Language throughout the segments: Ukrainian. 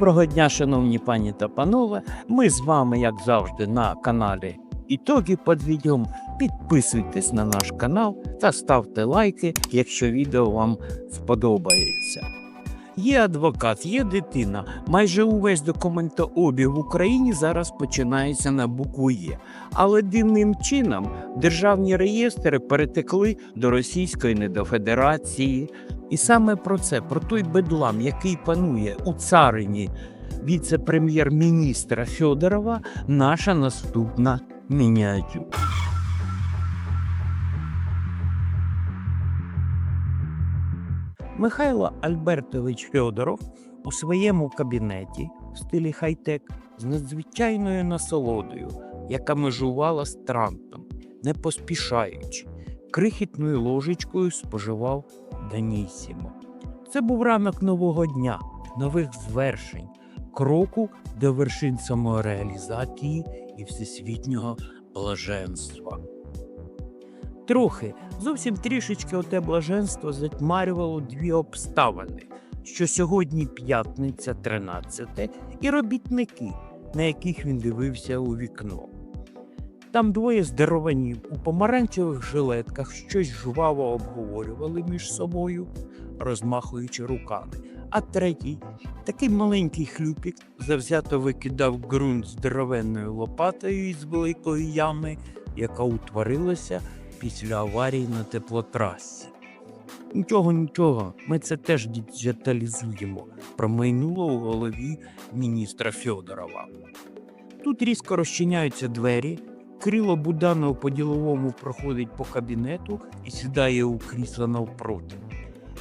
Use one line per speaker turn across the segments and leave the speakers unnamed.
Доброго дня, шановні пані та панове. Ми з вами, як завжди, на каналі Ітоги під відео. Підписуйтесь на наш канал та ставте лайки, якщо відео вам сподобається. Є адвокат, є дитина. Майже увесь документообіг в Україні зараз починається на букву Є. Але дивним чином державні реєстри перетекли до Російської недофедерації. І саме про це, про той бедлам, який панує у царині віце-прем'єр-міністра Федорова, наша наступна мініатюра. Михайло Альбертович Федоров у своєму кабінеті в стилі хай-тек з надзвичайною насолодою, яка межувала з трантом, не поспішаючи, крихітною ложечкою споживав Данісімо. Це був ранок нового дня, нових звершень, кроку до вершин самореалізації і всесвітнього блаженства. Трохи, зовсім трішечки оте блаженство затьмарювало дві обставини, що сьогодні п'ятниця 13 і робітники, на яких він дивився у вікно. Там двоє здорованів у помаранчевих жилетках щось жваво обговорювали між собою, розмахуючи руками. А третій, такий маленький хлюпік, завзято викидав ґрунт здоровенною лопатою із великої ями, яка утворилася після аварії на теплотрасі. Нічого, нічого, ми це теж діджиталізуємо, промайнуло у голові міністра Фьодорова. Тут різко розчиняються двері, Крило Буданов по-діловому проходить по кабінету і сідає у крісло навпроти.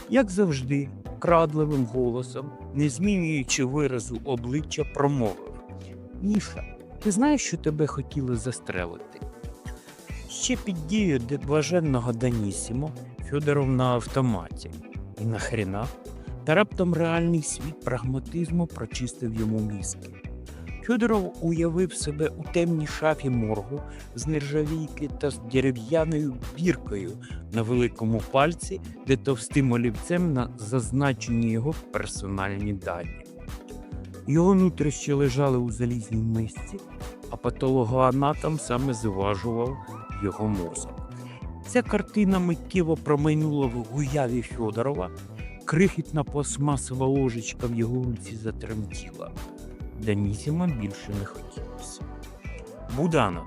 Як завжди, крадливим голосом, не змінюючи виразу обличчя, промовив: Міша, ти знаєш, що тебе хотіли застрелити? Ще під дією блаженного Данісімо Федоров на автоматі. І нахрена? Та раптом реальний світ прагматизму прочистив йому мізки. Федоров уявив себе у темній шафі моргу з нержавійки та з дерев'яною біркою на великому пальці, де товстим олівцем на зазначені його персональні дані. Його нутрищі лежали у залізній мисці, а патологоанатом саме зважував його мозок. Ця картина миттєво промайнула в уяві Фьодорова, крихітна пластмасова ложечка в його руці затремтіла. Данісіма більше не хотілося. Будано,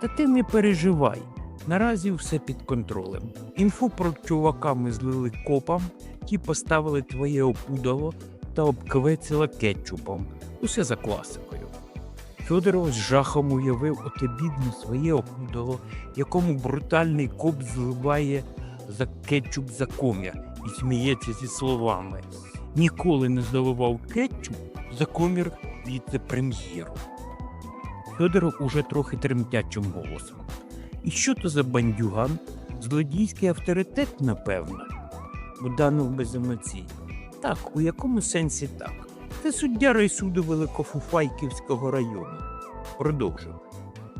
та ти не переживай. Наразі все під контролем. Інфу про чувака ми злили копам, ті поставили твоє опудало та обквецила кетчупом. Усе за класикою. Федоров з жахом уявив оте бідне своє опудало, якому брутальний коп зливає за кетчуп за комір і сміється зі словами. Ніколи не заливав кетчуп за комір віце-прем'єру. Федоров уже трохи тремтячим голосом. І що то за бандюган? Злодійський авторитет, напевно. Буданов беземоційно. Так, у якому сенсі так? Це суддя райсуду Великофуфайківського району. Продовжив.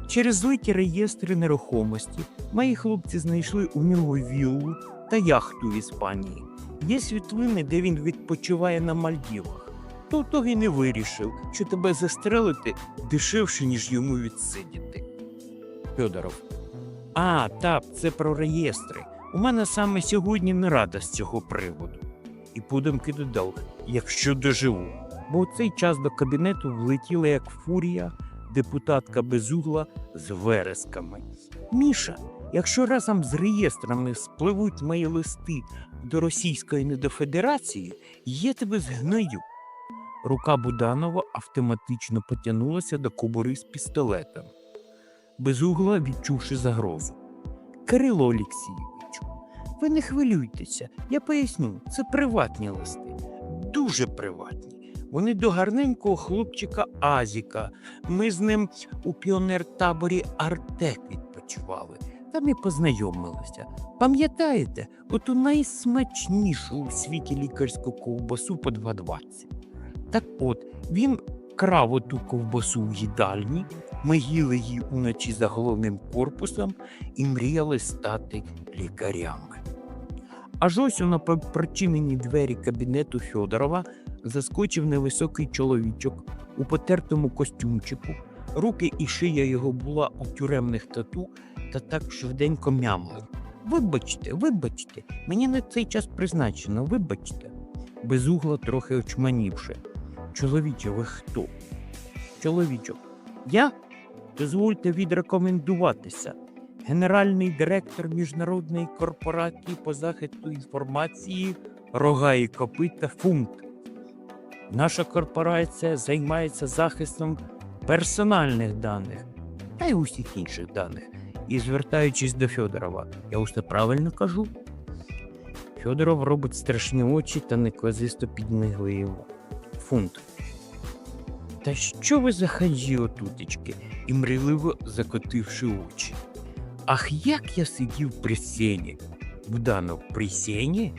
Через злиті реєстри нерухомості мої хлопці знайшли у нього віллу та яхту в Іспанії. Є світлини, де він відпочиває на Мальдівах. То того й не вирішив, що тебе застрелити дешевше, ніж йому відсидіти. Федоров. А, так, це про реєстри. У мене саме сьогодні не рада з цього приводу. І подумки додав, якщо доживу. Бо у цей час до кабінету влетіла як фурія депутатка безугла з вересками. Міша, якщо разом з реєстрами спливуть мої листи до Російської недофедерації, я тебе згною. Рука Буданова автоматично потягнулася до кобури з пістолетом. Безугла відчувши загрозу. Кирило Олексійовичу, ви не хвилюйтеся, я поясню, це приватні листи. Дуже приватні. Вони до гарненького хлопчика Азіка. Ми з ним у піонер-таборі Артек відпочивали. Там і познайомилися. Пам'ятаєте, оту найсмачнішу у світі лікарську ковбасу по 2,20. Так от, він крав оту ковбасу в їдальні, ми їли її уночі за головним корпусом і мріяли стати лікарями. Аж ось у напівпричинені двері кабінету Фьодорова заскочив невисокий чоловічок у потертому костюмчику. Руки і шия його була у тюремних тату та так швиденько мямлив. Вибачте, вибачте, мені на цей час призначено, вибачте. Безугла трохи очманівши. Чоловіче, ви хто? Чоловічок, я? Дозвольте відрекомендуватися. Генеральний директор міжнародної корпорації по захисту інформації Рога і Копита Фунт. Наша корпорація займається захистом персональних даних та й усіх інших даних. І звертаючись до Федорова, я усе правильно кажу. Федоров робить страшні очі та неказисто підмигує йому. Фунт. Та що ви за хаджі отутечки? і мрійливо закотивши очі. Ах, як я сидів при сені. Буданов, при сені?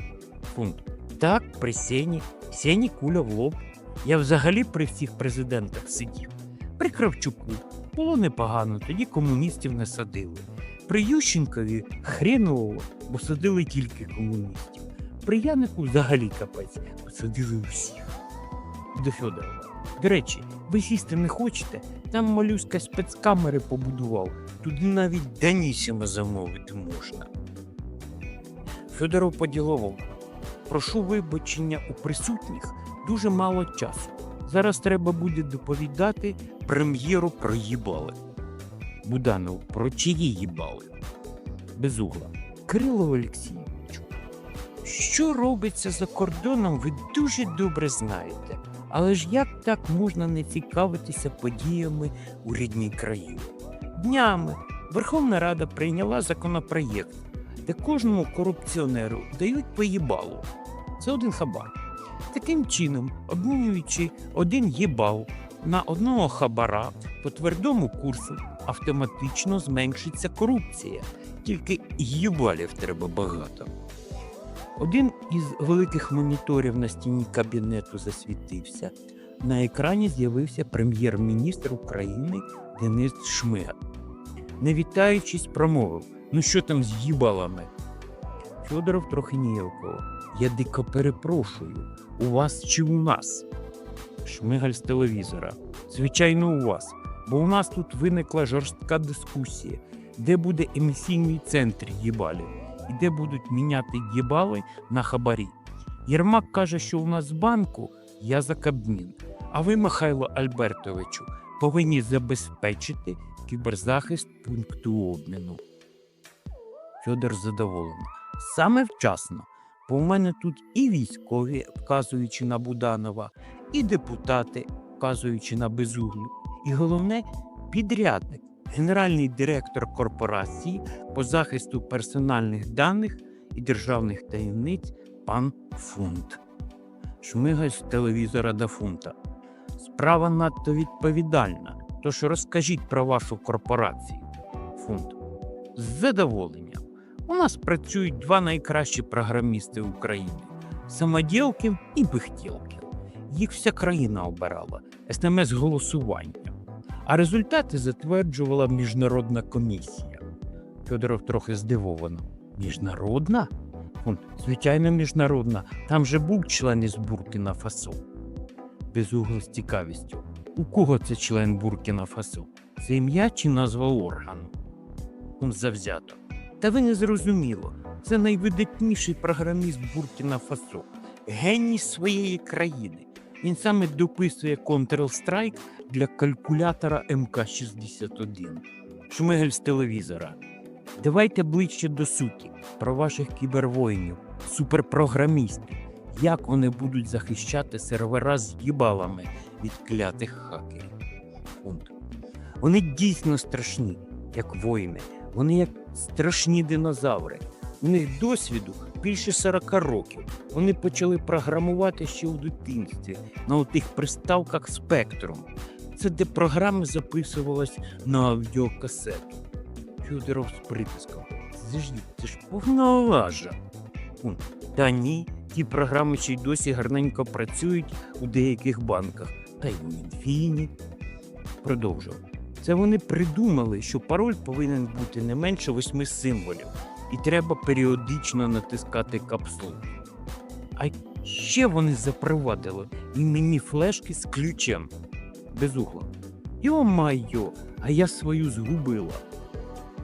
Фунт. Так, при сені. Сені куля в лоб. Я взагалі при всіх президентах сидів. При Кравчуку було непогано, тоді комуністів не садили. При Ющенкові хреново, бо садили тільки комуністів. При Янику взагалі капець, бо садили всіх. До Федорова. До речі, ви сісти не хочете? Там малюська спецкамери побудував. Туди навіть Данісіма замовити можна. Федоров по-діловому. Прошу вибачення у присутніх дуже мало часу. Зараз треба буде доповідати прем'єру про їбали. Буданов, про чиї їбали? Безугла. Кирило Олексійовичу. Що робиться за кордоном, ви дуже добре знаєте. Але ж як так можна не цікавитися подіями у рідній країні? Днями Верховна Рада прийняла законопроєкт, де кожному корупціонеру дають поїбалу. Це один хабар. Таким чином, обмінюючи один їбал на одного хабара по твердому курсу, автоматично зменшиться корупція. Тільки їбалів треба багато. Один із великих моніторів на стіні кабінету засвітився. На екрані з'явився прем'єр-міністр України Денис Шмигаль. Не вітаючись, промовив: Ну що там з їбалами? Федоров трохи ніяково. Я дико перепрошую, у вас чи у нас? Шмигаль з телевізора. Звичайно, у вас, бо у нас тут виникла жорстка дискусія, де буде емісійний центр їбалів і де будуть міняти їбали на хабарі. Єрмак каже, що у нас в банку я за Кабмін, а ви, Михайло Альбертовичу, повинні забезпечити кіберзахист пункту обміну. Фьодор задоволений. Саме вчасно, бо в мене тут і військові, вказуючи на Буданова, і депутати, вказуючи на безуглю, і головне підрядник, генеральний директор корпорації по захисту персональних даних і державних таємниць пан Фунт. Шмигаль з телевізора до фунта. Справа надто відповідальна. Тож розкажіть про вашу корпорацію. Фунт. З задоволенням. У нас працюють два найкращі програмісти України самоділків і бихтілків. Їх вся країна обирала смс голосування, а результати затверджувала міжнародна комісія. Федоров трохи здивовано. Міжнародна? Фунт, звичайно, міжнародна. Там же був член із Буркіна Фасо. Безугла з цікавістю. У кого це член Буркіна Фасо? Це ім'я чи назва органу? Завзято. Та ви не зрозуміло. Це найвидатніший програміст Буркіна Фасо, геній своєї країни. Він саме дописує Counter-Strike для калькулятора МК-61. Шмигель з телевізора. Давайте ближче до суті про ваших кібервоїнів, суперпрограмістів, як вони будуть захищати сервера з їбалами від клятих хакерів. Вони дійсно страшні, як воїни. Вони як страшні динозаври. У них досвіду більше 40 років. Вони почали програмувати ще у дитинстві на отих приставках Spectrum. Це де програми записувались на аудіокасету. Фюдеров з притиском. Заждіть, це ж повна лажа. Та ні, ті програми ще й досі гарненько працюють у деяких банках, та й у Мінфіні. Продовжував. Це вони придумали, що пароль повинен бути не менше восьми символів, і треба періодично натискати капсулу. А ще вони запровадили іменні флешки з ключем. Без угла. Йо-майо, а я свою згубила.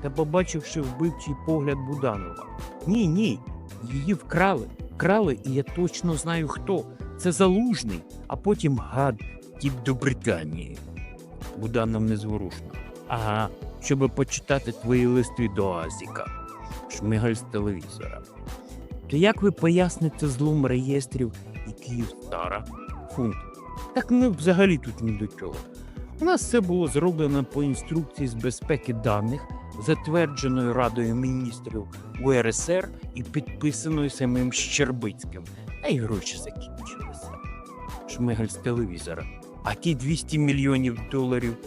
Та побачивши вбивчий погляд Буданова. Ні, ні, її вкрали. Вкрали, і я точно знаю хто. Це залужний, а потім гад тіп до Британії. Буданов незворушно. Ага, щоби почитати твої листи до Азіка. Шмигаль з телевізора. То як ви поясните злом реєстрів і Київстара? Фунт. Так ми взагалі тут ні до чого. У нас все було зроблено по інструкції з безпеки даних, затвердженою Радою міністрів УРСР і підписаною самим Щербицьким. А й гроші закінчилися. Шмигаль з телевізора. А ті 200 мільйонів доларів,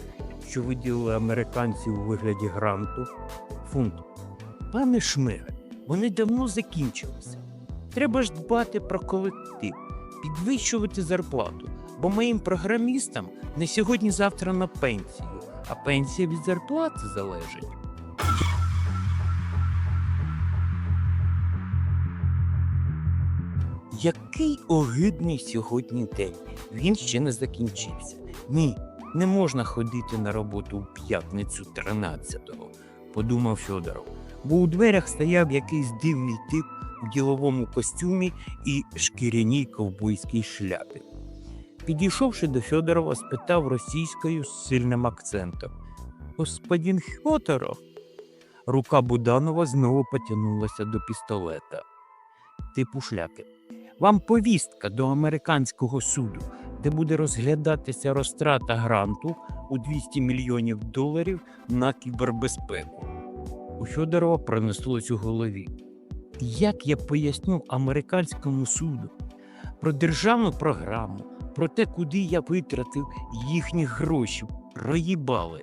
що виділили американці у вигляді гранту, фунту. Пане Шмире, вони давно закінчилися. Треба ж дбати про колектив, підвищувати зарплату, бо моїм програмістам не сьогодні-завтра на пенсію, а пенсія від зарплати залежить. Який огидний сьогодні день. Він ще не закінчився. Ні, не можна ходити на роботу у п'ятницю 13-го, подумав Фьодоров, бо у дверях стояв якийсь дивний тип у діловому костюмі і шкіряній ковбойській шляпі. Підійшовши до Фьодорова, спитав російською з сильним акцентом: Господин Фьодоров? Рука Буданова знову потягнулася до пістолета. Типу шляпи. Вам повістка до американського суду, де буде розглядатися розтрата гранту у 200 мільйонів доларів на кібербезпеку. У Фьодорова пронеслось у голові. Як я поясню американському суду про державну програму, про те, куди я витратив їхні гроші, проїбали.